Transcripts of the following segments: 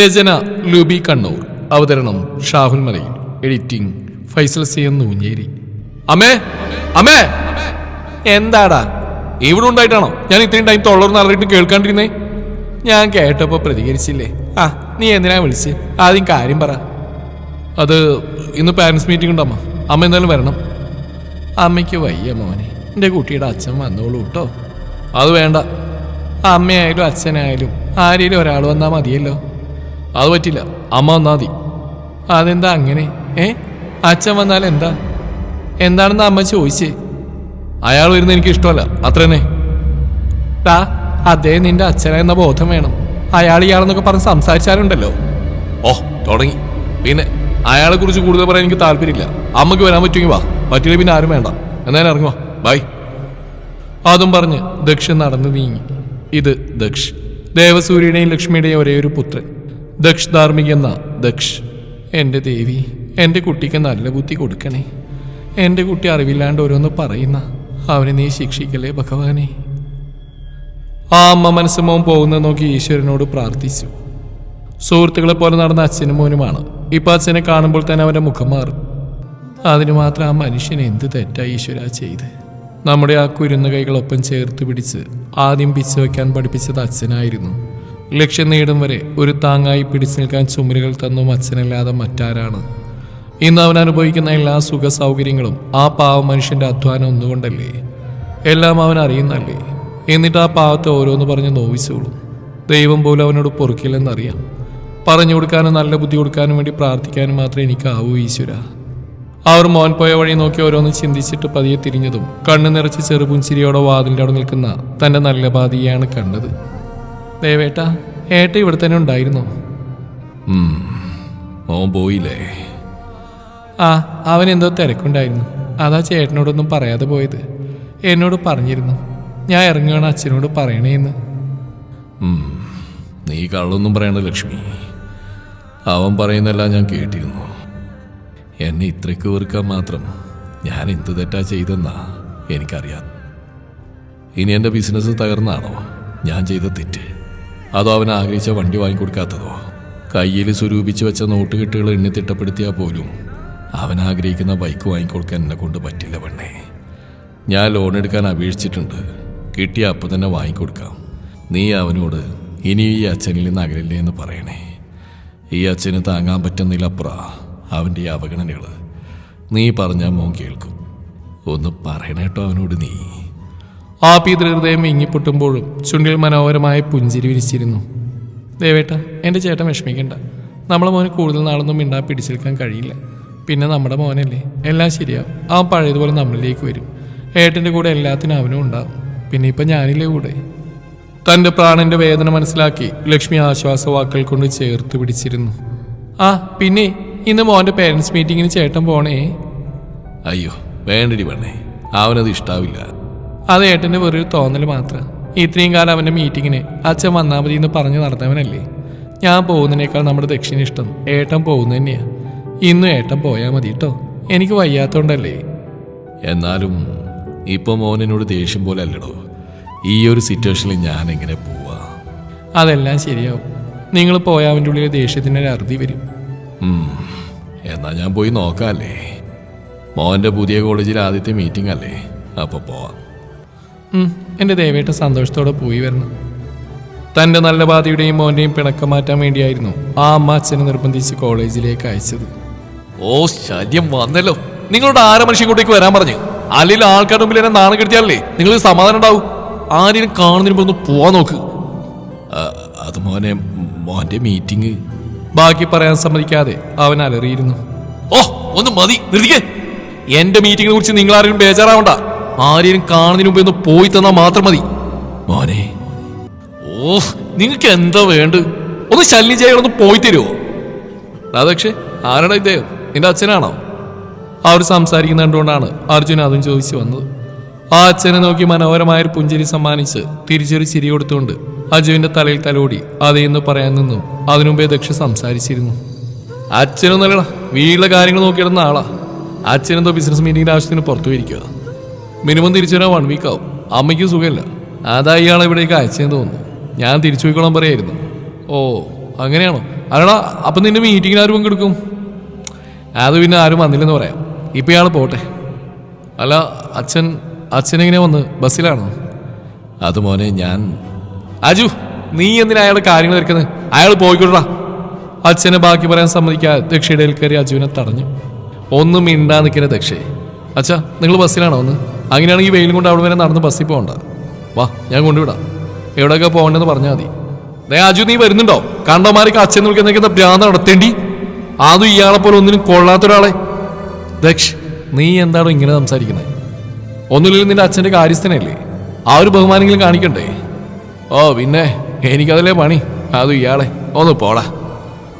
രചന ലൂബി കണ്ണൂർ. അവതരണം ഷാഹുൽ മലയിൽ. Editing Faisal C എന്ന് നൂഞ്ഞേരി. അമ്മേ അമ്മേ. എന്താടാ? ഇവിടെ ഉണ്ടായിട്ടാണോ? ഞാൻ ഇത്രയും ടൈം തൊള്ളർന്ന് അറിയിട്ട് കേൾക്കാണ്ടിരുന്നേ. ഞാൻ കേട്ടപ്പോ പ്രതികരിച്ചില്ലേ? ആ നീ എന്തിനാ വിളിച്ച്? ആദ്യം കാര്യം പറ. അത് ഇന്ന് പാരൻസ് മീറ്റിംഗ് ഉണ്ടമ്മ അമ്മ? എന്തായാലും വരണം. അമ്മയ്ക്ക് വയ്യ മോനെ. എന്റെ കുട്ടിയുടെ അച്ഛൻ വന്നോളൂ കേട്ടോ അത് വേണ്ട. അമ്മയായാലും അച്ഛനായാലും ആരെങ്കിലും ഒരാൾ വന്നാൽ മതിയല്ലോ. അത് പറ്റില്ല. അമ്മ വന്നാ മതി. അതെന്താ അങ്ങനെ? ഏ? അച്ഛൻ വന്നാൽ എന്താ? എന്താണെന്ന് അമ്മ ചോദിച്ചേ. അയാൾ വരുന്ന എനിക്ക് ഇഷ്ടമല്ല. അത്രന്നെ. ടാ അദ്ദേഹം നിന്റെ അച്ഛനെന്ന ബോധം വേണം. അയാൾ ഇയാളെന്നൊക്കെ പറഞ്ഞ് സംസാരിച്ചാലുണ്ടല്ലോ. ഓ തുടങ്ങി. പിന്നെ അയാളെ കുറിച്ച് കൂടുതൽ പറയാൻ എനിക്ക് താല്പര്യമില്ല. അമ്മയ്ക്ക് വരാൻ പറ്റുമെങ്കിൽ വാ. പറ്റില്ല പിന്നെ ആരും വേണ്ട. എന്നാലും ഇറങ്ങുവാ ബൈ. അതും പറഞ്ഞ് ദക്ഷ് നടന്നു നീങ്ങി. ഇത് ദക്ഷ് ദേവസൂര്യയുടെയും ലക്ഷ്മിയുടെയും ഒരേ ഒരു പുത്രൻ. ദക്ഷ് ധാർമ്മിക എന്ന ദക്ഷ് എന്റെ ദേവി എന്റെ കുട്ടിക്ക് നല്ല ബുദ്ധി കൊടുക്കണേ. എന്റെ കുട്ടി അറിവില്ലാണ്ട് ഓരോന്ന് പറയുന്ന അവനെ നീ ശിക്ഷിക്കലേ ഭഗവാനെ? ആ അമ്മ മനസ്സുമോൻ പോകുന്നത് നോക്കി ഈശ്വരനോട് പ്രാർത്ഥിച്ചു. സുഹൃത്തുക്കളെ പോലെ നടന്ന അച്ഛനും മോനുമാണ്. ഇപ്പം അച്ഛനെ കാണുമ്പോൾ തന്നെ അവന്റെ മുഖം മാറും. അതിന് മാത്രം ആ മനുഷ്യൻ എന്ത് തെറ്റാ ഈശ്വര ചെയ്ത്? നമ്മുടെ ആ കുരുന്ന കൈകളൊപ്പം ചേർത്ത് പിടിച്ച് ആദ്യം പിച്ചു വയ്ക്കാൻ പഠിപ്പിച്ചത് അച്ഛനായിരുന്നു. ലക്ഷ്യം നേടും വരെ ഒരു താങ്ങായി പിടിച്ചു നിൽക്കാൻ ചുമരുകൾ തന്നു അച്ഛനല്ലാതെ മറ്റാരാണ്. ഇന്ന് അവൻ അനുഭവിക്കുന്ന എല്ലാ സുഖ സൗകര്യങ്ങളും ആ പാവ മനുഷ്യന്റെ അധ്വാനം ഒന്നുകൊണ്ടല്ലേ? എല്ലാം അവൻ അറിയുന്നല്ലേ എന്നിട്ട് ആ പാവത്തെ ഓരോന്ന് പറഞ്ഞ് നോവിച്ചോളും. ദൈവം പോലും അവനോട് പൊറുക്കില്ലെന്നറിയാം. പറഞ്ഞു കൊടുക്കാനും നല്ല ബുദ്ധി കൊടുക്കാനും വേണ്ടി പ്രാർത്ഥിക്കാനും മാത്രമേ എനിക്കാവൂ ഈശ്വര. അവർ മോൻ പോയ വഴി നോക്കി ഓരോന്ന് ചിന്തിച്ചിട്ട് പതിയെ തിരിഞ്ഞതും കണ്ണു നിറച്ച് ചെറുപുഞ്ചിരിയോടെ വാതിലിന്റെ അവിടെ നിൽക്കുന്ന തന്റെ നല്ല പാതിയാണ് കണ്ടത്. ദേവേട്ട ഏട്ട ഇവിടെ തന്നെ ഉണ്ടായിരുന്നു? മോൻ പോയില്ലേ? ആ അവൻ എന്തോ തിരക്കുണ്ടായിരുന്നു. അതാ ചേട്ടനോടൊന്നും പറയാതെ പോയത്. എന്നോട് പറഞ്ഞിരുന്നു. ഞാൻ ഇറങ്ങുകയാണ് അച്ഛനോട് പറയണേന്ന് നീ കള്ളൊന്നും പറയണ്ട ലക്ഷ്മി. അവൻ പറയുന്നെല്ലാം ഞാൻ കേട്ടിരുന്നു. എന്നെ ഇത്രയ്ക്ക് വെറുക്കാൻ മാത്രം ഞാൻ എന്ത് തെറ്റാ ചെയ്തെന്നാ എനിക്കറിയാം. ഇനി എന്റെ ബിസിനസ് തകർന്നാണോ? ഞാൻ ചെയ്ത തെറ്റ്. അതോ അവൻ ആഗ്രഹിച്ച വണ്ടി വാങ്ങിക്കൊടുക്കാത്തതോ? കയ്യിൽ സ്വരൂപിച്ച് വെച്ച നോട്ടുകെട്ടുകൾ എണ്ണി തിട്ടപ്പെടുത്തിയാൽ പോലും അവൻ ആഗ്രഹിക്കുന്ന ബൈക്ക് വാങ്ങിക്കൊടുക്കാൻ എന്നെ കൊണ്ട് പറ്റില്ല പെണ്ണേ. ഞാൻ ലോൺ എടുക്കാൻ അപേക്ഷിച്ചിട്ടുണ്ട്. കിട്ടിയ അപ്പം തന്നെ വാങ്ങിക്കൊടുക്കാം. നീ അവനോട് ഇനി ഈ അച്ഛനിൽ നിന്ന് അകലില്ലേ എന്ന് പറയണേ. ഈ അച്ഛന് താങ്ങാൻ പറ്റുന്നതിലപ്പുറ അവന്റെ ഈ അവഗണനകൾ നീ പറഞ്ഞാൽ മോൻ കേൾക്കും. ഒന്ന് പറയണേട്ടോ അവനോട് നീ. ആ പിതൃഹൃദയം ഇങ്ങിപ്പൊട്ടുമ്പോഴും ചുണ്ടിൽ മനോഹരമായ പുഞ്ചിരി വിരിച്ചിരുന്നു. ദേവേട്ട എന്റെ ചേട്ടൻ വിഷമിക്കണ്ട. നമ്മളെ മോന് കൂടുതൽ നാളൊന്നും മിണ്ടാ പിടിച്ചെടുക്കാൻ കഴിയില്ല. പിന്നെ നമ്മുടെ മോനല്ലേ? എല്ലാം ശരിയാവും അവൻ പഴയതുപോലെ നമ്മളിലേക്ക് വരും. ഏട്ടന്റെ കൂടെ എല്ലാത്തിനും അവനും ഉണ്ടാവും. പിന്നെ ഇപ്പം ഞാനില്ലേ കൂടെ? തന്റെ പ്രാണന്റെ വേദന മനസ്സിലാക്കി ലക്ഷ്മി ആശ്വാസവാക്കുകൾ കൊണ്ട് ചേർത്ത് പിടിച്ചിരുന്നു. ആ പിന്നെ ഇന്ന് മോന്റെ പേരൻസ് മീറ്റിങ്ങിന് ചേട്ടൻ പോണേ? അയ്യോ വേണ്ടടി പെണ്ണേ. അവനത് ഇഷ്ടാവില്ല. അത് ഏട്ടന്റെ വെറൊരു തോന്നൽ മാത്രം. ഇത്രയും കാലം അവന്റെ മീറ്റിങ്ങിന് അച്ഛൻ വന്നാൽ മതി എന്ന് പറഞ്ഞു നടന്നവനല്ലേ? ഞാൻ പോകുന്നതിനേക്കാൾ നമ്മുടെ ദക്ഷിണ ഇഷ്ടം ഏട്ടൻ പോകുന്നത് തന്നെയാണ് ഇന്നും ഏട്ടൻ പോയാൽ മതി കേട്ടോ എനിക്ക് വയ്യാത്തോണ്ടല്ലേ. എന്നാലും ഇപ്പൊ മോനോട് ദേഷ്യം പോലെ അല്ലടോ. ഈ ഒരു സിറ്റുവേഷനിൽ ഞാൻ എങ്ങനെ പോവാ? അതെല്ലാം ശരിയാവും. നിങ്ങൾ പോയാൽ അവന്റെ ഉള്ളിൽ ദേഷ്യത്തിന്റെ ഒരു അറുതി വരും. എന്നാൽ എന്നാ ഞാൻ പോയി നോക്കാല്ലേ. മോന്റെ പുതിയ കോളേജിൽ ആദ്യത്തെ മീറ്റിംഗ് അല്ലേ? അപ്പോൾ പോവാം. എന്റെ ദേവേട്ട സന്തോഷത്തോടെ പോയി വരണം. തന്റെ നല്ല ബാധയുടെയും മോന്റെയും പിണക്കം മാറ്റാൻ വേണ്ടിയായിരുന്നു ആ അമ്മ അച്ഛനെ നിർബന്ധിച്ച് കോളേജിലേക്ക് അയച്ചത്. ഓ ശല്യം വന്നല്ലോ. നിങ്ങളോട് ആരെ മനുഷ്യൻ കൂട്ടേക്ക് വരാൻ പറഞ്ഞു? അല്ലെങ്കിൽ ആൾക്കാരുടെ മുമ്പിൽ എന്നെ നാണം കെടുത്തിയാലേ നിങ്ങൾ സമാധാനം ഉണ്ടാവും. ആരെയും കാണുന്നതിന് ഒന്ന് പോവാൻ നോക്ക്. അത് മോനെ മോന്റെ മീറ്റിംഗ് ബാക്കി പറയാൻ സമ്മതിക്കാതെ അവൻ അലറിയിരുന്നു. ഓ ഒന്ന് മതി നിർത്തിക്കേ. എന്റെ മീറ്റിങ്ങിനെ കുറിച്ച് നിങ്ങൾ ആരെങ്കിലും ബേജാറാവണ്ട. ആരെയും കാണുന്നതിന് മുമ്പ് ഒന്ന് പോയി തന്നാ മാത്രം മതി. മോനെ. ഓ നിങ്ങൾക്ക് എന്താ വേണ്ട ഒന്ന് ശല്യം പോയി തരുമോ രാധാക്ഷേ ആരാടാ ഇദ്ദേഹം? നിന്റെ അച്ഛനാണോ? അവർ സംസാരിക്കുന്ന കണ്ടുകൊണ്ടാണ് അർജുൻ അതും ചോദിച്ചു വന്നത്. ആ അച്ഛനെ നോക്കി മനോഹരമായൊരു പുഞ്ചിരി സമ്മാനിച്ച് തിരിച്ചൊരു ചിരി കൊടുത്തുകൊണ്ട് അജുവിന്റെ തലയിൽ തലോടി അതേന്ന് പറയാൻ നിന്നും. അതിനുമുമ്പേ ദക്ഷ സംസാരിച്ചിരുന്നു. അച്ഛനൊന്നല്ല വീട്ടിലെ കാര്യങ്ങൾ നോക്കിയിടുന്ന ആളാ. അച്ഛനെന്തോ ബിസിനസ് മീറ്റിംഗിന്റെ ആവശ്യത്തിന് പുറത്തു പോയിരിക്കുക മിനിമം തിരിച്ചു വരാൻ വൺ വീക്ക് ആവും. അമ്മയ്ക്ക് സുഖമില്ല. അതാ ഇയാൾ ഇവിടേക്ക് അയച്ചെന്ന് തോന്നുന്നു. ഞാൻ തിരിച്ചു പോയിക്കോളാൻ പറയായിരുന്നു. ഓ അങ്ങനെയാണോ? അല്ലടാ അപ്പം നിന്റെ മീറ്റിങ്ങിന് ആരും പങ്കെടുക്കും? അത് പിന്നെ ആരും വന്നില്ലെന്ന് പറയാം. ഇപ്പം ഇയാൾ പോട്ടെ. അല്ല അച്ഛൻ അച്ഛൻ എങ്ങനെ വന്ന്? ബസ്സിലാണോ? അത് മോനെ ഞാൻ അജു നീ എന്തിനാ അയാളുടെ കാര്യങ്ങൾ എടുക്കുന്നത് അയാൾ പോയിക്കോട്ടാ അച്ഛനെ ബാക്കി പറയാൻ സമ്മതിക്കാതെ ദക്ഷയുടെ കയറി അജുവിനെ തടഞ്ഞു. ഒന്നും മിണ്ടാ നിൽക്കുന്ന ദക്ഷേ അച്ഛാ നിങ്ങൾ ബസ്സിലാണോ ഒന്ന് അങ്ങനെയാണെങ്കിൽ വെയിലും കൊണ്ട് അവിടെ വരെ നടന്ന് ബസ്സിൽ പോകണ്ട വാ ഞാൻ കൊണ്ടുവിടാം. എവിടെയൊക്കെ പോകണ്ടെന്ന് പറഞ്ഞാൽ മതി. ദേ അജു നീ വരുന്നുണ്ടോ? കണ്ടമാരൊക്കെ അച്ഛൻ വിളിക്കുന്ന ഭ്രാന്ത് നടത്തേണ്ടി? അതും ഇയാളെ പോലെ ഒന്നിനും കൊള്ളാത്തൊരാളെ. ദക്ഷ് നീ എന്താണോ ഇങ്ങനെ സംസാരിക്കുന്നത് ഒന്നുമില്ലെങ്കിൽ നിന്റെ അച്ഛന്റെ കാര്യസ്ഥനല്ലേ? ആ ഒരു ബഹുമാനെങ്കിലും കാണിക്കണ്ടേ? ഓ പിന്നെ എനിക്കതല്ലേ പണി. അത് ഇയാളെ ഒന്ന് പോടാ.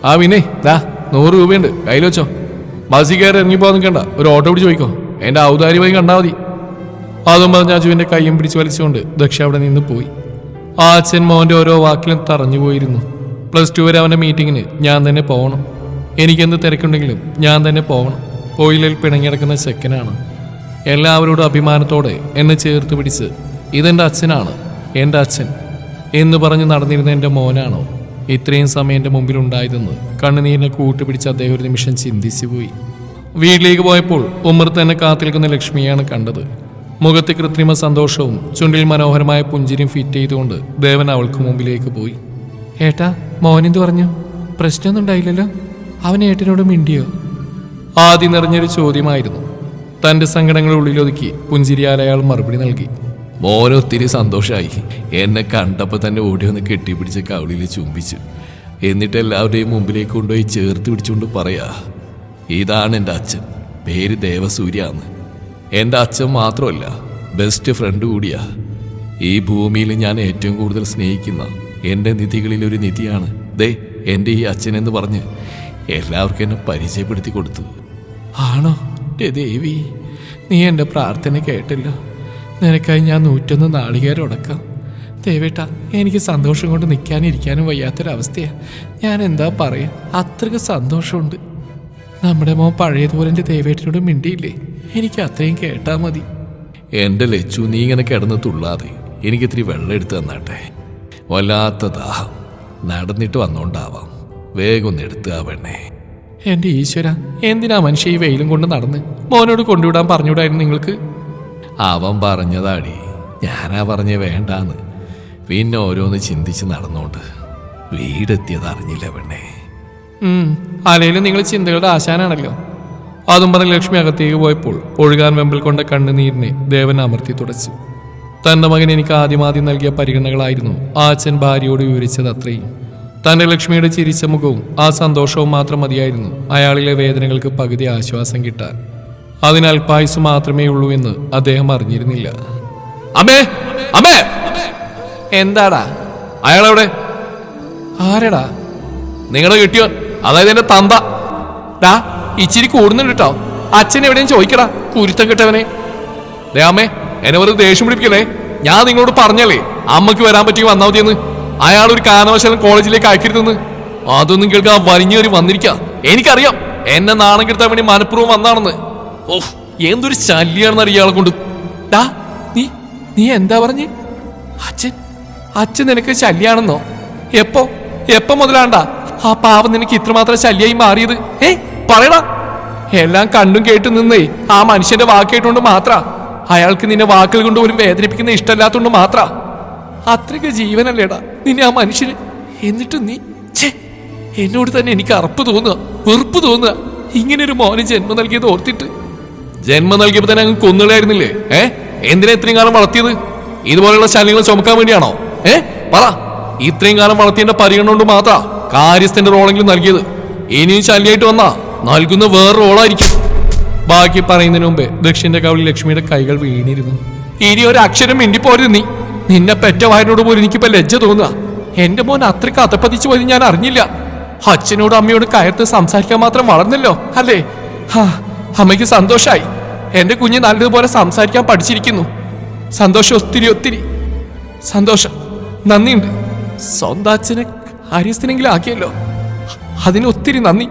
ആ പിന്നെ ദാ നൂറ് രൂപയുണ്ട്. കയ്യിൽ വെച്ചോ. ബസ്സിൽ കയറി ഇറങ്ങിപ്പോ നിൽക്കണ്ട. ഒരു ഓട്ടോ പിടിച്ച് പോയിക്കോ. എന്റെ ഔദാര്യമായി കണ്ടാൽ മതി. അതും പറഞ്ഞ അജുവിന്റെ കൈയും പിടിച്ച് വലിച്ചുകൊണ്ട് ദക്ഷ അവിടെ നിന്ന് പോയി. ആ അച്ഛൻ മോന്റെ ഓരോ വാക്കിലും തറഞ്ഞു പോയിരുന്നു. പ്ലസ് ടു വരെ അവന്റെ മീറ്റിങ്ങിന് ഞാൻ തന്നെ പോകണം. എനിക്കെന്ത് തിരക്കുണ്ടെങ്കിലും ഞാൻ തന്നെ പോകണം. കോയിലിൽ പിണങ്ങിടക്കുന്ന ചെക്കനാണ്. എല്ലാവരോടും അഭിമാനത്തോടെ എന്നെ ചേർത്ത് പിടിച്ച് ഇതെന്റെ അച്ഛനാണ് എന്റെ അച്ഛൻ എന്ന് പറഞ്ഞ് നടന്നിരുന്ന എന്റെ മോനാണോ ഇത്രയും സമയം എന്റെ മുമ്പിൽ ഉണ്ടായതെന്ന് കണ്ണുനീരിനെ കൂട്ടുപിടിച്ച് അദ്ദേഹം ഒരു നിമിഷം ചിന്തിച്ചു പോയി വീട്ടിലേക്ക് പോയപ്പോൾ ഉമ്മർ തന്നെ കാത്തിരിക്കുന്ന ലക്ഷ്മിയാണ് കണ്ടത്. മുഖത്ത് കൃത്രിമ സന്തോഷവും ചുണ്ടിൽ മനോഹരമായ പുഞ്ചിരിയും ഫിറ്റ് ചെയ്തുകൊണ്ട് ദേവൻ അവൾക്ക് മുമ്പിലേക്ക് പോയി. ഏട്ടാ മോനെന്ത് പറഞ്ഞു? പ്രശ്നമൊന്നും ഉണ്ടായില്ലല്ലോ? അവൻ ഏട്ടനോട് മിണ്ടിയോ? ആദ്യം നിറഞ്ഞൊരു ചോദ്യമായിരുന്നു. തന്റെ സങ്കടങ്ങൾ ഉള്ളിലൊതുക്കി പുഞ്ചിരിയാൽ അയാൾ മറുപടി നൽകി. മോനൊത്തിരി സന്തോഷമായി എന്നെ കണ്ടപ്പോൾ തന്നെ ഓടി ഒന്ന് കെട്ടിപ്പിടിച്ച് കവളിൽ ചുംബിച്ചു. എന്നിട്ട് എല്ലാവരുടെയും മുമ്പിലേക്ക് കൊണ്ടുപോയി ചേർത്ത് പിടിച്ചുകൊണ്ട് പറയാ ഇതാണ് എന്റെ അച്ഛൻ. പേര് ദേവസൂര്യാന്ന്. എന്റെ അച്ഛൻ മാത്രമല്ല ബെസ്റ്റ് ഫ്രണ്ട് കൂടിയാ. ഈ ഭൂമിയിൽ ഞാൻ ഏറ്റവും കൂടുതൽ സ്നേഹിക്കുന്ന എന്റെ നിധികളിൽ ഒരു നിധിയാണ്. ദേ എന്റെ ഈ അച്ഛനെന്ന് പറഞ്ഞ് എല്ലാവർക്കും എന്നെ പരിചയപ്പെടുത്തി കൊടുത്തു. ആണോ? ദേവി നീ എന്റെ പ്രാർത്ഥന കേട്ടല്ലോ. നിനക്കായി ഞാൻ നൂറ്റൊന്ന് നാളികേരം ഉടക്കാം ദേവേട്ട എനിക്ക് സന്തോഷം കൊണ്ട് നിൽക്കാനും ഇരിക്കാനും വയ്യാത്തൊരവസ്ഥയാണ് ഞാൻ എന്താ പറയുക അത്രയ്ക്ക് സന്തോഷമുണ്ട്. നമ്മുടെ മോൻ പഴയതുപോലെ എന്റെ ദേവേട്ടനോട് മിണ്ടിയില്ലേ? എനിക്ക് അത്രയും കേട്ടാ മതി. എന്റെ ലച്ചു നീ ഇങ്ങനെ കിടന്ന് തുള്ളാതെ എനിക്കിത്തിരി വെള്ളം എടുത്ത് തന്നാട്ടെ. വല്ലാത്ത ദാഹം. നടന്നിട്ട് വന്നോണ്ടാവാം. വേഗം ഒന്ന് എടുത്ത് ആ പെണ്ണേ. എന്റെ ഈശ്വര എന്തിനാ മനുഷ്യ ഈ വെയിലും കൊണ്ട് നടന്ന് മോനോട് കൊണ്ടുവിടാൻ പറഞ്ഞുവിടായിരുന്നു നിങ്ങൾക്ക്? അവൻ പറഞ്ഞതാടി. ഞാനാ പറഞ്ഞ വേണ്ടാന്ന്. പിന്നെ ഓരോന്ന് ചിന്തിച്ച് നടന്നോണ്ട് വീടെത്തിയത് അറിഞ്ഞില്ല പെണ്ണേ. അലയിലും നിങ്ങൾ ചിന്തകളുടെ ആശാനാണല്ലോ. അതും പറഞ്ഞ് ലക്ഷ്മി അകത്തേക്ക് പോയപ്പോൾ ഒഴുകാൻ വെമ്പിൽ കൊണ്ട കണ്ണുനീരിനെ ദേവൻ അമർത്തി തുടച്ചു. തന്റെ മകൻ എനിക്ക് ആദ്യമാദ്യം നൽകിയ പരിഗണനകളായിരുന്നു ആ അച്ഛൻ ഭാര്യയോട് വിവരിച്ചത് അത്രയും. തന്റെ ലക്ഷ്മിയുടെ ചിരിച്ച മുഖവും ആ സന്തോഷവും മാത്രം മതിയായിരുന്നു അയാളിലെ വേദനകൾക്ക് പകുതി ആശ്വാസം കിട്ടാൻ. അതിനാൽ പായസ് മാത്രമേ ഉള്ളൂ എന്ന് അദ്ദേഹം അറിഞ്ഞിരുന്നില്ല. അമ്മേ അമ്മേ! എന്താടാ? അയാളെവിടെ? ആരടാ? നിങ്ങളുടെ കിട്ടിയോ? അതായത് എന്റെ തന്ത. ഇച്ചിരി കൂടുന്നുണ്ട് കേട്ടോ അച്ഛൻ എവിടെയും ചോദിക്കടാ കുരുത്തം കിട്ടവനെ. ദേ അമ്മേ എന്നെ വെറുതെ ദേഷ്യം പിടിപ്പിക്കലേ ഞാൻ നിങ്ങളോട് പറഞ്ഞല്ലേ അമ്മയ്ക്ക് വരാൻ പറ്റി വന്നാൽ മതിയെന്ന്. അയാൾ ഒരു കാരണവശാലും കോളേജിലേക്ക് അയക്കരുതെന്ന്. അതൊന്നും കേൾക്കാൻ വലിഞ്ഞൊരു വന്നിരിക്ക. എനിക്കറിയാം എന്നെ നാണം കെടുത്താൻ വേണ്ടി മനഃപൂർവം വന്നാണെന്ന്. ഓഹ് എന്തൊരു ശല്യാണെന്ന് അറിയാളെ കൊണ്ട്. ഡാ നീ നീ എന്താ പറഞ്ഞ്? അച്ഛൻ അച്ഛൻ നിനക്ക് ശല്യാണെന്നോ? എപ്പോ എപ്പോ മുതലാണ്ടാ? ആ പാവം നിനക്ക് ഇത്രമാത്രം ശല്യായി മാറിയത്. ഏ? പറയടാ. എല്ലാം കണ്ടും കേട്ടും നിന്നേ ആ മനുഷ്യന്റെ വാക്കേട്ടുകൊണ്ട് മാത്ര. അയാൾക്ക് നിന്നെ വാക്കുകൾ കൊണ്ട് പോലും വേദനിപ്പിക്കുന്ന ഇഷ്ടമല്ലാത്തോണ്ട് മാത്ര. അത്രയ്ക്ക് ജീവനല്ലേടാ നിന്നെ ആ മനുഷ്യന്. എന്നിട്ട് നീ ഛേ എന്നോട് തന്നെ എനിക്ക് അറപ്പ് തോന്നുക വെറുപ്പ് തോന്നുക. ഇങ്ങനെ ഒരു മോന് ജന്മം നൽകിയത് ഓർത്തിട്ട്. ജന്മം നൽകിയപ്പോ തന്നെ അങ്ങ് കൊന്നുകളായിരുന്നില്ലേ ഏ? എന്തിനാ ഇത്രയും കാലം വളർത്തിയത്? ഇതുപോലെയുള്ള ശല്യങ്ങൾ ചുമക്കാൻ വേണ്ടിയാണോ? ഏ? പറ. ഇത്രയും കാലം വളർത്തിയതിന്റെ പരിഗണന കൊണ്ട് മാത്രാ കാര്യസ്ഥന്റെ റോളെങ്കിലും നൽകിയത്. ഇനിയും ശല്യമായിട്ട് വന്നാ. നൽകുന്ന വേറെ റോളായിരിക്കും ബാക്കി പറയുന്നതിന് മുമ്പേ ദക്ഷിന്റെ കവളിൽ ലക്ഷ്മിയുടെ കൈകൾ വീണിരുന്നു. ഇനി ഒരു അക്ഷരം മിണ്ടിപ്പോരുത് നീ. നിന്നെ പെറ്റ വായനോട് പോലും എനിക്കിപ്പോ ലജ്ജ തോന്നുക. എന്റെ മോൻ അത്രയ്ക്ക് അതപ്പതിച്ചു പോയി ഞാൻ അറിഞ്ഞില്ല. അച്ഛനോടും അമ്മയോട് കയർത്ത് സംസാരിക്കാൻ മാത്രം വളർന്നല്ലോ അല്ലേ? ഹാ അമ്മയ്ക്ക് സന്തോഷായി. എന്റെ കുഞ്ഞ് നല്ലതുപോലെ സംസാരിക്കാൻ പഠിച്ചിരിക്കുന്നു. സന്തോഷം ഒത്തിരി ഒത്തിരി. സന്തോഷം. നന്ദിയുണ്ട്. സ്വന്തം അച്ഛനെ കാര്യസ്ഥനെങ്കിലും ആക്കിയല്ലോ. അതിന് ഒത്തിരി നന്ദി.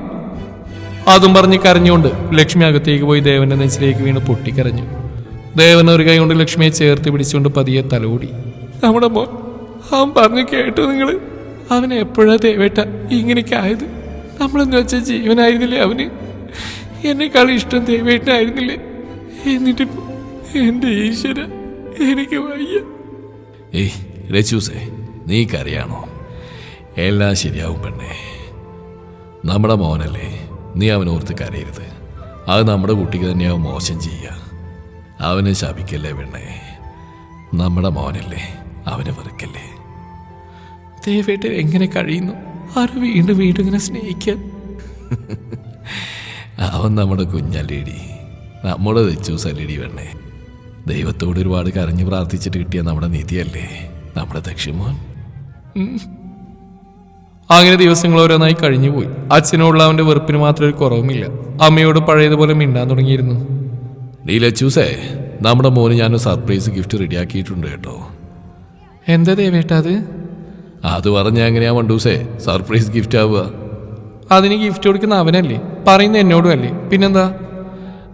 അതും പറഞ്ഞ് കരഞ്ഞുകൊണ്ട് ലക്ഷ്മി അകത്തേക്ക് പോയി ദേവന്റെ നെഞ്ചിലേക്ക് വീണ് പൊട്ടിക്കരഞ്ഞു. ദേവൻ ഒരു കൈ കൊണ്ട് ലക്ഷ്മിയെ ചേർത്ത് പിടിച്ചുകൊണ്ട് പതിയെ തലോടി. നമ്മുടെ മോൻ അവൻ പറഞ്ഞു കേട്ടു നിങ്ങൾ അവൻ എപ്പോഴാ ദേവേട്ട ഇങ്ങനെയൊക്കെ ആയത് നമ്മളെന്ന് വെച്ച ജീവനായിരുന്നില്ലേ അവന്? എന്നെക്കാൾ ഇഷ്ടം ദേവേട്ടനായിരുന്നില്ലേ? എന്നിട്ട് എന്റെ ഈശ്വര എനിക്ക് വയ്യ. ഏയ് രച്ചൂസേ നീ കരയാണോ? എല്ലാം ശരിയാവും പെണ്ണേ. നമ്മുടെ മോനല്ലേ നീ അവനോർത്ത് കരയരുത്. അത് നമ്മുടെ കുട്ടിക്ക് തന്നെയാവും മോശം ചെയ്യുക അവനെ ശപിക്കല്ലേ പെണ്ണേ? നമ്മുടെ മോനല്ലേ അവനെ വെറുക്കല്ലേ? ദേവേട്ടൻ എങ്ങനെ കഴിയുന്നു? ആരും വീണ്ടും വീണ്ടും ഇങ്ങനെ സ്നേഹിക്കാൻ. അവൻ നമ്മുടെ കുഞ്ഞല്ലേടി. നമ്മുടെ തെച്ചൂസല്ലേടി പെണ്ണേ. ദൈവത്തോട് ഒരുപാട് കരഞ്ഞു പ്രാർത്ഥിച്ചിട്ട് കിട്ടിയ നമ്മുടെ നിധിയല്ലേ? നമ്മുടെ ദക്ഷിമോൻ അങ്ങനെ ദിവസങ്ങൾ ഓരോന്നായി കഴിഞ്ഞുപോയി. അച്ഛനോടുള്ള അവന്റെ വെറുപ്പിന് മാത്രം ഒരു കുറവുമില്ല. അമ്മയോട് പഴയതുപോലെ മിണ്ടാൻ തുടങ്ങിയിരുന്നു. നീ ലച്ചൂസേ നമ്മുടെ മോന് ഞാൻ സർപ്രൈസ് ഗിഫ്റ്റ് റെഡിയാക്കിയിട്ടുണ്ട് കേട്ടോ. എന്താ ദേവേട്ട അത്? അത് പറഞ്ഞ എങ്ങനെയാ മണ്ടൂസേ? സർപ്രൈസ് ഗിഫ്റ്റ് ആവുക. അതിന് ഗിഫ്റ്റ് കൊടുക്കുന്ന അവനല്ലേ? പറയുന്ന എന്നോടും അല്ലേ? പിന്നെന്താ?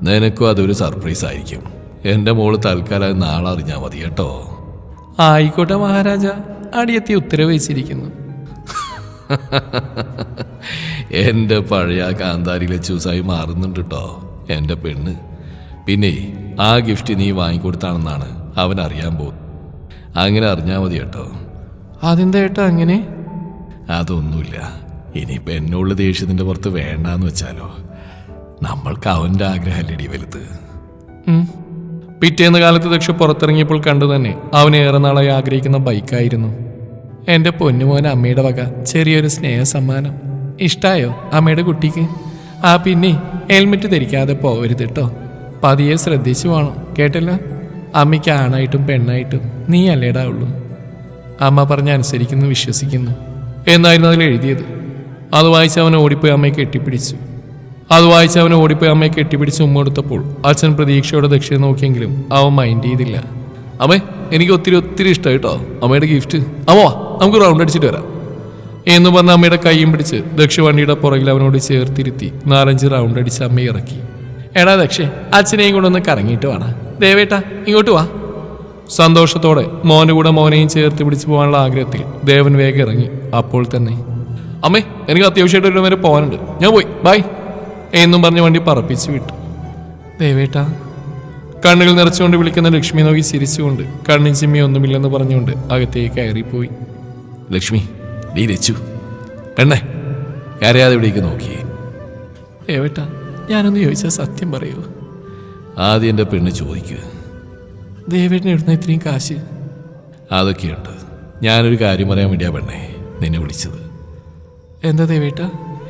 നിനക്കും അതൊരു സർപ്രൈസ് ആയിരിക്കും. എന്റെ മോൾ തൽക്കാലം നാളെ അറിഞ്ഞാൽ മതി കേട്ടോ. ആയിക്കോട്ടെ മഹാരാജ. അടിയെത്തി ഉത്തരവ് വെച്ചിരിക്കുന്നു. എന്റെ പഴയ കാന്താരി ലച്ചൂസായി മാറുന്നുണ്ട് കേട്ടോ എന്റെ പെണ്ണ്. പിന്നെ ആ ഗിഫ്റ്റ് നീ വാങ്ങിക്കൊടുത്താണെന്നാണ് അവൻ അറിയാൻ പോകും അങ്ങനെ അറിഞ്ഞാൽ മതി കേട്ടോ. അതെന്താ ഏട്ടാ അങ്ങനെ? അതൊന്നുമില്ല. ഇനിയിപ്പോൾ എന്നോട് ദേഷ്യത്തിന്റെ പുറത്ത് വേണ്ടാന്ന് വെച്ചാലോ. നമ്മൾക്ക് അവന്റെ ആഗ്രഹമല്ലടി വലുത്. പിറ്റേന്ന് കാലത്ത് ദക്ഷ പുറത്തിറങ്ങിയപ്പോൾ കണ്ടു തന്നെ അവൻ ഏറെ നാളായി ആഗ്രഹിക്കുന്ന ബൈക്കായിരുന്നു എന്റെ പൊന്നുമോൻ അമ്മയുടെ വക ചെറിയൊരു സ്നേഹ സമ്മാനം ഇഷ്ടായോ അമ്മയുടെ കുട്ടിക്ക്? ആ പിന്നെ ഹെൽമെറ്റ് ധരിക്കാതെ പോവരുത് കേട്ടോ പതിയെ ശ്രദ്ധിച്ചു വേണം കേട്ടല്ലോ? അമ്മയ്ക്ക് ആണായിട്ടും പെണ്ണായിട്ടും നീ അല്ലേടാ ഉള്ളൂ. അമ്മ പറഞ്ഞ് അനുസരിക്കുന്നു വിശ്വസിക്കുന്നു. എന്നായിരുന്നു അതിൽ എഴുതിയത്. അത് വായിച്ച് അവൻ ഓടിപ്പോയി അമ്മയെ കെട്ടിപ്പിടിച്ചു. അത് വായിച്ച് അവൻ ഓടിപ്പോയി അമ്മയെ കെട്ടിപ്പിടിച്ച് ഉമ്മ കൊടുത്തപ്പോൾ അച്ഛൻ പ്രതീക്ഷയോടെ ദക്ഷിണ നോക്കിയെങ്കിലും അവൻ മൈൻഡ് ചെയ്തില്ല. അമ്മേ എനിക്ക് ഒത്തിരി ഒത്തിരി ഇഷ്ടമായി കേട്ടോ അമ്മയുടെ ഗിഫ്റ്റ് അമ്മോ നമുക്ക് റൗണ്ട് അടിച്ചിട്ട് വരാം. എന്ന് പറഞ്ഞ അമ്മയുടെ കൈയും പിടിച്ച് ദക്ഷ വണ്ടിയുടെ പുറകിൽ അവനോട് ചേർത്തിരുത്തി നാലഞ്ച് റൗണ്ട് അടിച്ച് അമ്മയെ ഇറക്കി. എടാ ദക്ഷേ അച്ഛനെയും കൊണ്ടൊന്ന് കറങ്ങിയിട്ട് വേണ ദേവേട്ടാ ഇങ്ങോട്ട് വാ. സന്തോഷത്തോടെ മോന്റെ കൂടെ മോനെയും ചേർത്ത് പിടിച്ചു പോകാനുള്ള ആഗ്രഹത്തിൽ ദേവൻ വേഗം ഇറങ്ങി. അപ്പോൾ തന്നെ അമ്മേ എനിക്ക് അത്യാവശ്യമായിട്ട് ഒരു വരെ പോകാനുണ്ട്. ഞാൻ പോയി ബൈ എന്നും പറഞ്ഞ് വണ്ടി പറപ്പിച്ച് വിട്ടു. ദേവേട്ടാ കണ്ണുകൾ നിറച്ചുകൊണ്ട് വിളിക്കുന്ന ലക്ഷ്മി നോക്കി ചിരിച്ചുകൊണ്ട് കണ്ണിൻ ചിമ്മി ഒന്നുമില്ലെന്ന് പറഞ്ഞുകൊണ്ട് അകത്തേക്ക് കയറിപ്പോയി. ലക്ഷ്മി നീ രച്ചു പെണ്ണേ കരയാതെ ഇവിടേക്ക് നോക്കിയേ ദേവേട്ടാ ഞാനൊന്ന് ചോദിച്ചാൽ സത്യം പറയൂ. ആദ്യം എന്റെ പെണ്ണ് ചോദിക്കുക ദേവേട്ടന് ഇടുന്ന ഇത്രയും കാശ്? അതൊക്കെയുണ്ട്. ഞാനൊരു കാര്യം പറയാൻ വേണ്ടിയാ പെണ്ണേ നിന്നെ വിളിച്ചത്. എന്താ ദേവേട്ട?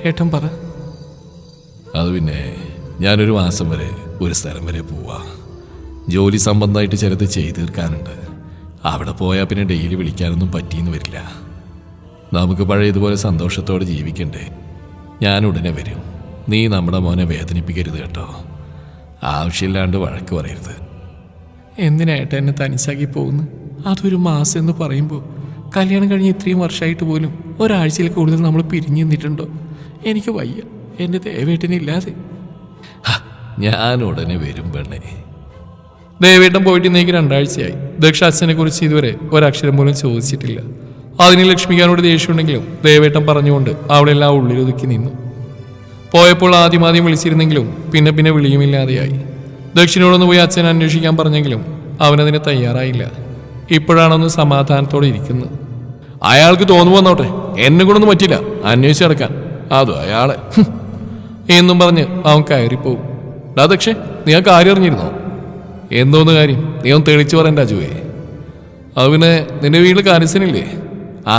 ഏട്ടൻ പറ. അത് പിന്നെ ഞാനൊരു മാസം വരെ ഒരു സ്ഥലം വരെ പോവാ. ജോലി സംബന്ധമായിട്ട് ചിലത് ചെയ്തു തീർക്കാനുണ്ട്. അവിടെ പോയാൽ പിന്നെ ഡെയിലി വിളിക്കാനൊന്നും പറ്റിയെന്ന് വരില്ല. നമുക്ക് പഴയതുപോലെ സന്തോഷത്തോടെ ജീവിക്കണ്ടേ? ഞാൻ ഉടനെ വരും. നീ നമ്മുടെ മോനെ വേദനിപ്പിക്കരുത് കേട്ടോ. ആവശ്യമില്ലാണ്ട് വഴക്ക് പറയരുത്. എന്തിനായിട്ട് എന്നെ തനിച്ചാക്കി പോകുന്നു അതൊരു മാസം എന്ന് പറയുമ്പോൾ കല്യാണം കഴിഞ്ഞ് ഇത്രയും വർഷമായിട്ട് പോലും ഒരാഴ്ചയിൽ കൂടുതൽ നമ്മൾ പിരിഞ്ഞു നിന്നിട്ടുണ്ടോ? എനിക്ക് വയ്യ. എന്റെ ദേവേട്ടനില്ലാതെ. ഞാൻ ഉടനെ വരും പെണ്ണേ. ദേവേട്ടൻ പോയിട്ട് ഇന്നേക്ക് രണ്ടാഴ്ചയായി. ദക്ഷ അച്ഛനെ കുറിച്ച് ഇതുവരെ ഒരക്ഷരം പോലും ചോദിച്ചിട്ടില്ല. അതിന് ലക്ഷ്മിക്കാനോട് ദേഷ്യമുണ്ടെങ്കിലും ദേവേട്ടൻ പറഞ്ഞുകൊണ്ട് അവളെല്ലാം ഉള്ളിലൊതുക്കി നിന്നു. പോയപ്പോൾ ആദ്യം ആദ്യം വിളിച്ചിരുന്നെങ്കിലും പിന്നെ പിന്നെ വിളിയുമില്ലാതെയായി. ദക്ഷിണോടൊന്ന് പോയി അച്ഛനെ അന്വേഷിക്കാൻ പറഞ്ഞെങ്കിലും അവനതിന് തയ്യാറായില്ല. ഇപ്പോഴാണൊന്ന് സമാധാനത്തോടെ ഇരിക്കുന്നത്. അയാൾക്ക് തോന്നു വന്നോട്ടെ. എന്നെ കൊണ്ടൊന്നും പറ്റില്ല. അന്വേഷിച്ച് കിടക്കാൻ അതും അയാളെ. എന്നും പറഞ്ഞ് അവൻ കയറിപ്പോവും. ഡാ ദക്ഷേ നീ ആ കാര്യം അറിഞ്ഞിരുന്നോ? എന്തോന്ന് കാര്യം? നീ ഒന്ന് തെളിച്ചു പറയണ്ട അജുവേ അത് പിന്നെ നിന്റെ വീട്ടിൽ കാര്യസനില്ലേ ആ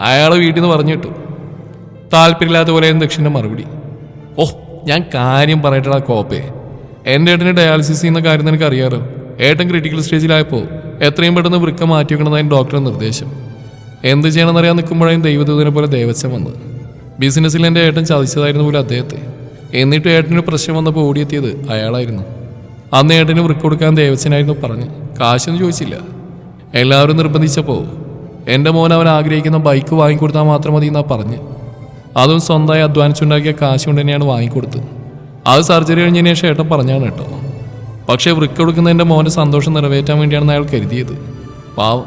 അയാളെ വീട്ടിൽ നിന്ന് പറഞ്ഞു കിട്ടും താല്പര്യമില്ലാത്ത പോലെ ദക്ഷിണ മറുപടി. ഓ ഞാൻ കാര്യം പറയട്ടടാ കോപ്പേ. എന്റെ ഏട്ടന് ഡയാലിസിസ് ചെയ്യുന്ന കാര്യം നിനക്ക് അറിയാറോ ഏട്ടൻ ക്രിട്ടിക്കൽ സ്റ്റേജിലായപ്പോൾ എത്രയും പെട്ടെന്ന് വൃക്ക മാറ്റി വെക്കണമെന്നായിരുന്നു ഡോക്ടറെ നിർദ്ദേശം. എന്ത് ചെയ്യണമെന്ന് ചെയ്യണമെന്നറിയാൻ നിൽക്കുമ്പോഴായും ദൈവദൂതനെ പോലെ ദേവസ്വം വന്നത്. ബിസിനസ്സിൽ എന്റെ ഏട്ടൻ ചതിച്ചതായിരുന്നു പോലെ അദ്ദേഹത്തെ. എന്നിട്ട് ഏട്ടനൊരു പ്രശ്നം വന്നപ്പോൾ ഓടിയെത്തിയത് അയാളായിരുന്നു. അന്ന് ഏട്ടന് വൃക്ക് കൊടുക്കാൻ ദേവസ്വനായിരുന്നു പറഞ്ഞു. കാശൊന്നും ചോദിച്ചില്ല. എല്ലാവരും നിർബന്ധിച്ചപ്പോൾ എന്റെ മോൻ അവൻ ആഗ്രഹിക്കുന്ന ബൈക്ക് വാങ്ങിക്കൊടുത്താൽ മാത്രം മതി എന്നാ പറഞ്ഞ്. അതും സ്വന്തമായി അധ്വാനിച്ചുണ്ടാക്കിയ കാശ് കൊണ്ട് തന്നെയാണ് വാങ്ങിക്കൊടുത്തത് അത് സർജറി കഴിഞ്ഞതിന് ശേഷം ഏട്ടൻ പറഞ്ഞാണ് കേട്ടോ. പക്ഷേ വൃക്ക് കൊടുക്കുന്ന എന്റെ മോന്റെ സന്തോഷം നിറവേറ്റാൻ വേണ്ടിയാണ് അയാൾ കരുതിയത്. പാവ്.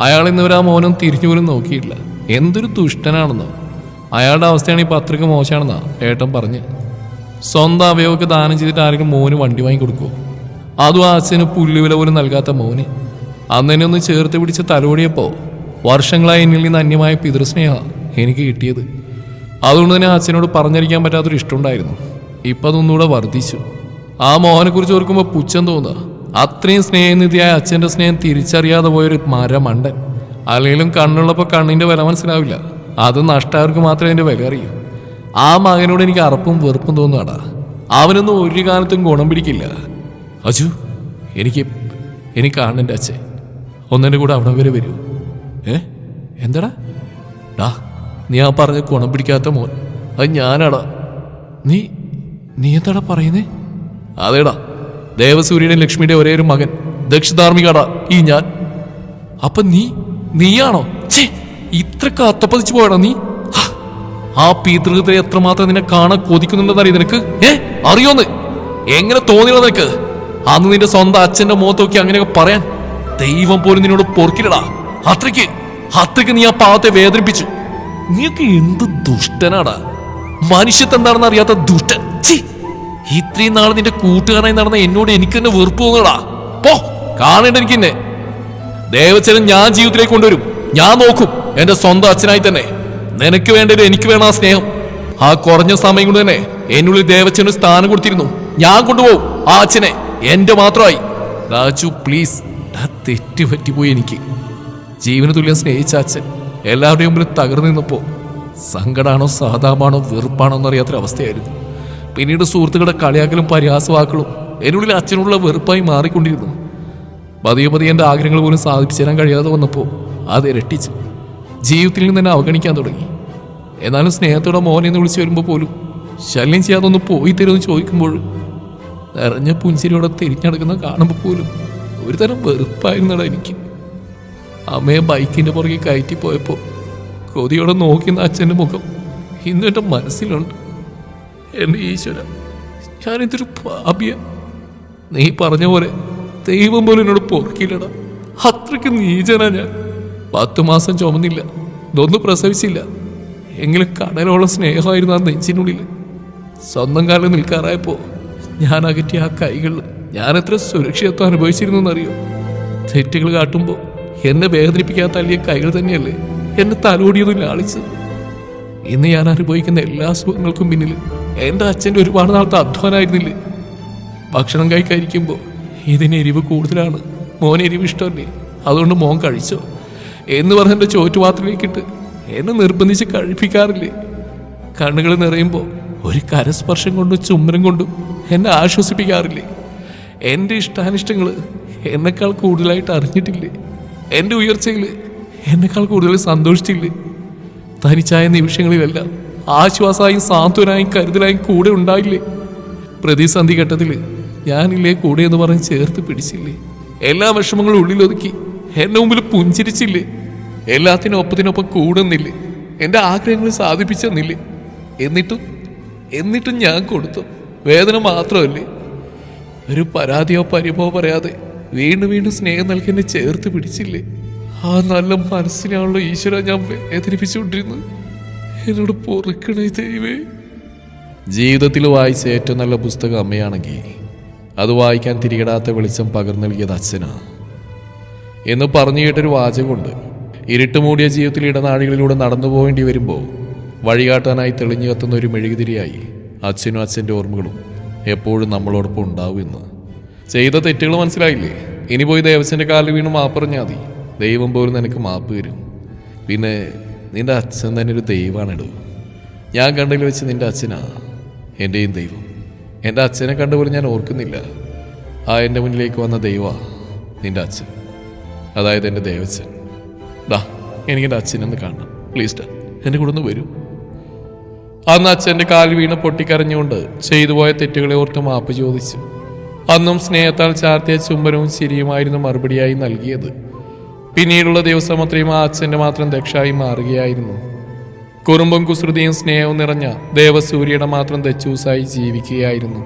അയാൾ ഇന്നുവരെ ആ മോനും തിരിഞ്ഞു പോലും നോക്കിയില്ല എന്തൊരു ദുഷ്ടനാണെന്നോ. അയാളുടെ അവസ്ഥയാണ് ഈ പത്രിക മോശമാണെന്നാ ഏട്ടൻ പറഞ്ഞ്. സ്വന്തം അവയവൊക്കെ ദാനം ചെയ്തിട്ട് ആരെങ്കിലും മോന് വണ്ടി വാങ്ങി കൊടുക്കുമോ അതും ആസിന് പുല്ലുവില പോലും നൽകാത്ത മോന്. അന്നെന്നെ ഒന്ന് ചേർത്ത് പിടിച്ച് തലോടിയപ്പോൾ വർഷങ്ങളായി എന്നിൽ നിന്ന് അന്യമായ പിതൃസ്നേഹ എനിക്ക് കിട്ടിയത്. അതുകൊണ്ട് തന്നെ അച്ഛനോട് പറഞ്ഞിരിക്കാൻ പറ്റാത്തൊരു ഇഷ്ടമുണ്ടായിരുന്നു. ഇപ്പം അതൊന്നുകൂടെ വർദ്ധിച്ചു. ആ മോഹനെക്കുറിച്ച് ഓർക്കുമ്പോൾ പുച്ഛം തോന്നുക. അത്രയും സ്നേഹനിധിയായ അച്ഛന്റെ സ്നേഹം തിരിച്ചറിയാതെ പോയൊരു മരമണ്ടൻ. അല്ലെങ്കിലും കണ്ണുള്ളപ്പോൾ കണ്ണിന്റെ വില മനസ്സിലാവില്ല. അത് നഷ്ടവർക്ക് മാത്രമേ അതിന്റെ വില അറിയൂ. ആ മകനോട് എനിക്ക് അറപ്പും വെറുപ്പും തോന്നുകടാ അവനൊന്നും ഒരു കാലത്തും ഗുണം പിടിക്കില്ല. അജു എനിക്ക് എനിക്ക് ആണെന്റെ അച്ഛൻ. ഒന്നിന്റെ കൂടെ അവിടെ വരെ വരൂ. ഏ? എന്താടാ? ഡാ നീ ആ പറഞ്ഞ കുണം പിടിക്കാത്ത മോൻ. അത് ഞാനാടാ. നീ നീ എന്താടാ പറയുന്നേ? അതേടാ ദേവസൂര്യയുടെ ലക്ഷ്മിയുടെ ഒരേ ഒരു മകൻ ദക്ഷധാർമ്മികടാ ഈ ഞാൻ. അപ്പൊ നീ നീയാണോ? ചേ ഇത്രക്ക് അത്തപ്പതിച്ചു പോയടാ നീ. ആ പീതൃകത്തെ എത്രമാത്രം നിന്നെ കാണാൻ കൊതിക്കുന്നുണ്ടെന്നറിയ നിനക്ക്? ഏ അറിയോന്ന്? എങ്ങനെ തോന്നിയോ നിനക്ക്? അന്ന് നിന്റെ സ്വന്തം അച്ഛന്റെ മുഖത്തൊക്കെ അങ്ങനെയൊക്കെ പറയാൻ ദൈവം പോലും നിന്നോട് പൊറുക്കില്ലടാ. അത്രയ്ക്ക് അത്രയ്ക്ക് നീ ആ പാവത്തെ വേദനിപ്പിച്ചു. നീയൊക്കെ എന്ത് ദുഷ്ടനാടാ. മനുഷ്യത്വം എന്താണെന്ന് അറിയാത്ത ദുഷ്ടൻ. ഇത്രയും നാൾ നിന്റെ കൂട്ടുകാരനായി നടന്ന എന്നോട് എനിക്ക് തന്നെ വെറുപ്പ് തോന്നടാ പോ കാണേണ്ട എനിക്ക് എന്നെ ദേവച്ചനൻ ഞാൻ ജീവിതത്തിലേക്ക് കൊണ്ടുവരും. ഞാൻ നോക്കും എന്റെ സ്വന്തം അച്ഛനായി തന്നെ. നിനക്ക് വേണ്ടത് എനിക്ക് വേണം ആ സ്നേഹം. ആ കുറഞ്ഞ സമയം കൊണ്ട് തന്നെ എന്നുള്ളിൽ ദേവച്ചനൊരു സ്ഥാനം കൊടുത്തിരുന്നു. ഞാൻ കൊണ്ടുപോകും ആ അച്ഛനെ. എന്റെ മാത്രമായി. രാജു പ്ലീസ്. തെറ്റ് പറ്റിപ്പോയി എനിക്ക്. ജീവന തുല്യം സ്നേഹിച്ച അച്ഛൻ എല്ലാവരുടെയും മുമ്പിൽ തകർന്നു നിന്നപ്പോൾ സങ്കടാണോ സഹതാപാണോ വെറുപ്പാണോ എന്നറിയാത്തൊരവസ്ഥയായിരുന്നു പിന്നീട് സുഹൃത്തുക്കളുടെ കളിയാക്കലും പരിഹാസവാക്കളും എന്നുള്ളിൽ അച്ഛനുള്ള വെറുപ്പായി മാറിക്കൊണ്ടിരുന്നു. പതിയെ പതിയെ എന്റെ ആഗ്രഹങ്ങൾ പോലും സാധിപ്പിച്ചു തരാൻ കഴിയാതെ വന്നപ്പോൾ അത് ഇരട്ടിച്ചു ജീവിതത്തിൽ നിന്ന് തന്നെ അവഗണിക്കാൻ തുടങ്ങി. എന്നാലും സ്നേഹത്തോടെ മോനെ എന്ന് വിളിച്ചു വരുമ്പോൾ പോലും ശല്യം ചെയ്യാതെ ഒന്ന് പോയി തരുമെന്ന് ചോദിക്കുമ്പോൾ നിറഞ്ഞ പുഞ്ചിരിയോടെ തിരിഞ്ഞടക്കുന്ന കാണുമ്പോൾ പോലും ഒരു തരം വെറുപ്പായിരുന്നടാ എനിക്ക്. അമ്മയെ ബൈക്കിന്റെ പുറകെ കയറ്റി പോയപ്പോൾ കൊതിയോടെ നോക്കുന്ന അച്ഛന്റെ മുഖം ഇന്നും എന്റെ മനസ്സിലുണ്ട്. എന്റെ ഈശ്വര ഞാനിതൊരു പാപിയ. നീ പറഞ്ഞ പോലെ ദൈവം പോലും എന്നോട് പൊറുക്കില്ലടാ അത്രയ്ക്ക് നീചനാ ഞാൻ. പത്ത് മാസം ചുമന്നില്ല ഇതൊന്നും പ്രസവിച്ചില്ല. എങ്കിലും കടലോളം സ്നേഹമായിരുന്നു ആ നെഞ്ചിനുള്ളിൽ സ്വന്തം കാലം നിൽക്കാറായപ്പോ ഞാൻ അകറ്റിയ ആ കൈകൾ ഞാൻ എത്ര സുരക്ഷിതത്വം അനുഭവിച്ചിരുന്നു എന്നറിയോ? തെറ്റുകൾ കാട്ടുമ്പോൾ എന്നെ വേദനിപ്പിക്കാൻ തള്ളിയ കൈകൾ തന്നെയല്ലേ എന്നെ തലോടിയതും ലാളിച്ചത് ഇന്ന് ഞാൻ അനുഭവിക്കുന്ന എല്ലാ സുഖങ്ങൾക്കും പിന്നിൽ എന്റെ അച്ഛന്റെ ഒരുപാട് നാളത്തെ അധ്വാനായിരുന്നില്ലേ? ഭക്ഷണം കഴിക്കാതിരിക്കുമ്പോൾ ഇതിന് എരിവ് കൂടുതലാണ്. മോൻ എരിവ് ഇഷ്ടമല്ലേ? അതുകൊണ്ട് മോൻ കഴിച്ചോ? എന്ന് പറഞ്ഞ എന്റെ ചോറ്റുപാത്രത്തിലേക്കിട്ട് എന്നെ നിർബന്ധിച്ച് കഴിപ്പിക്കാറില്ലേ? കണ്ണുകൾ നിറയുമ്പോൾ ഒരു കരസ്പർശം കൊണ്ടും ചുമ്മനം കൊണ്ടും എന്നെ ആശ്വസിപ്പിക്കാറില്ലേ? എന്റെ ഇഷ്ടാനിഷ്ടങ്ങൾ എന്നെക്കാൾ കൂടുതലായിട്ട് അറിഞ്ഞിട്ടില്ലേ? എന്റെ ഉയർച്ചയിൽ എന്നെക്കാൾ കൂടുതൽ സന്തോഷിച്ചില്ലേ? തനിച്ചായ നിമിഷങ്ങളിലെല്ലാം ആശ്വാസമായും സാന്ത്വനായും കരുതലായും കൂടെ ഉണ്ടായില്ലേ? പ്രതിസന്ധി ഘട്ടത്തിൽ ഞാനില്ലേ കൂടെ എന്ന് പറഞ്ഞ് ചേർത്ത് പിടിച്ചില്ലേ? എല്ലാ വിഷമങ്ങളും ഉള്ളിലൊതുക്കി എന്നെ മുമ്പിൽ പുഞ്ചിരിച്ചില്ലേ? എല്ലാത്തിനും ഒപ്പത്തിനൊപ്പം കൂടുന്നില്ലേ? എന്റെ ആഗ്രഹങ്ങൾ സാധിപ്പിച്ചെന്നില്ലേ? എന്നിട്ടും എന്നിട്ടും ഞാൻ കൊടുത്തു. വേദന മാത്രമല്ലേ? ഒരു പരാതിയോ പരിഭവോ പറയാതെ വീണ്ടും വീണ്ടും സ്നേഹം നൽകി എന്നെ ചേർത്ത് പിടിച്ചില്ലേ? ആ നല്ല മനസ്സിനാണല്ലോ ഈശ്വര ഞാൻ വേദനിപ്പിച്ചുകൊണ്ടിരുന്നത്. എന്നോട് പൊറുക്കണേ ദൈവേ. ജീവിതത്തിൽ വായിച്ച ഏറ്റവും നല്ല പുസ്തകം അമ്മയാണെങ്കിൽ അത് വായിക്കാൻ തിരികിടാത്ത വെളിച്ചം പകർന്നു നൽകിയത് അച്ഛനാ. എന്ന് പറഞ്ഞു കേട്ടൊരു വാചകമുണ്ട്. ഇരുട്ട് മൂടിയ ജീവിതത്തിൽ ഇടനാഴികളിലൂടെ നടന്നു പോകേണ്ടി വരുമ്പോൾ വഴികാട്ടാനായി തെളിഞ്ഞു കത്തുന്ന ഒരു മെഴുകുതിരിയായി. അച്ഛനും അച്ഛന്റെ ഓർമ്മകളും എപ്പോഴും നമ്മളോടൊപ്പം ഉണ്ടാവും എന്ന്. ചെയ്ത തെറ്റുകൾ മനസ്സിലായില്ലേ? ഇനി പോയി ദേവസ്വന്റെ കാലിൽ വീണ് മാപ്പ് പറഞ്ഞാൽ മതി. ദൈവം പോലും നിനക്ക് മാപ്പ് തരും. പിന്നെ നിന്റെ അച്ഛൻ തന്നെ ഒരു ദൈവമാണിടൂ. ഞാൻ കണ്ടതിൽ വെച്ച് നിന്റെ അച്ഛനാ എന്റെയും ദൈവം. എന്റെ അച്ഛനെ കണ്ടുപോലും ഞാൻ ഓർക്കുന്നില്ല. ആ എന്റെ മുന്നിലേക്ക് വന്ന ദൈവമാ നിന്റെ അച്ഛൻ. അതായത് എന്റെ ദേവച്ഛൻ ദാ എനിക്കെന്റെ അച്ഛനെ അച്ഛനൊന്ന് കാണണം. പ്ലീസ് ഡാ എന്റെ കൂടെ ഒന്ന് വരൂ. അന്ന് അച്ഛന്റെ കാൽ വീണ് പൊട്ടിക്കരഞ്ഞുകൊണ്ട് ചെയ്തു പോയ തെറ്റുകളെ ഓർത്ത് മാപ്പ് ചോദിച്ചു. അന്നും സ്നേഹത്താൽ ചാർത്തിയ ചുംബനവും ചിരിയുമായിരുന്നു മറുപടിയായി നൽകിയത്. പിന്നീടുള്ള ദിവസം അത്രയും ആ അച്ഛന്റെ മാത്രം ദക്ഷായി മാറുകയായിരുന്നു. കുറുമ്പും കുസൃതിയും സ്നേഹവും നിറഞ്ഞ ദേവസൂര്യയുടെ മാത്രം ദച്ചൂസായി ജീവിക്കുകയായിരുന്നു.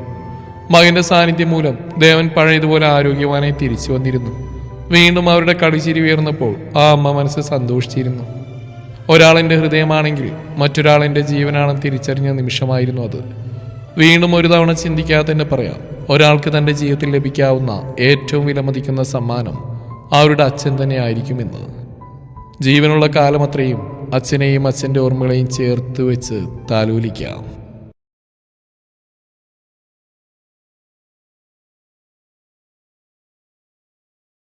മകന്റെ സാന്നിധ്യം മൂലം ദേവൻ പഴയതുപോലെ ആരോഗ്യവാനായി തിരിച്ചു വന്നിരുന്നു. വീണ്ടും അവരുടെ കളിച്ചിരി ഉയർന്നപ്പോൾ ആ അമ്മ മനസ്സ് സന്തോഷിച്ചിരുന്നു. ഒരാളെന്റെ ഹൃദയമാണെങ്കിൽ മറ്റൊരാളെന്റെ ജീവനാണ് തിരിച്ചറിഞ്ഞ നിമിഷമായിരുന്നു അത്. വീണ്ടും ഒരു തവണ ചിന്തിക്കാതെ തന്നെ പറയാം ഒരാൾക്ക് തന്റെ ജീവിതത്തിൽ ലഭിക്കാവുന്ന ഏറ്റവും വിലമതിക്കുന്ന സമ്മാനം അവരുടെ അച്ഛൻ തന്നെ ആയിരിക്കുമെന്ന് ജീവനുള്ള കാലമത്രയും അച്ഛനെയും അച്ഛന്റെ ഓർമ്മകളെയും ചേർത്ത് വെച്ച് താലോലിക്കാം.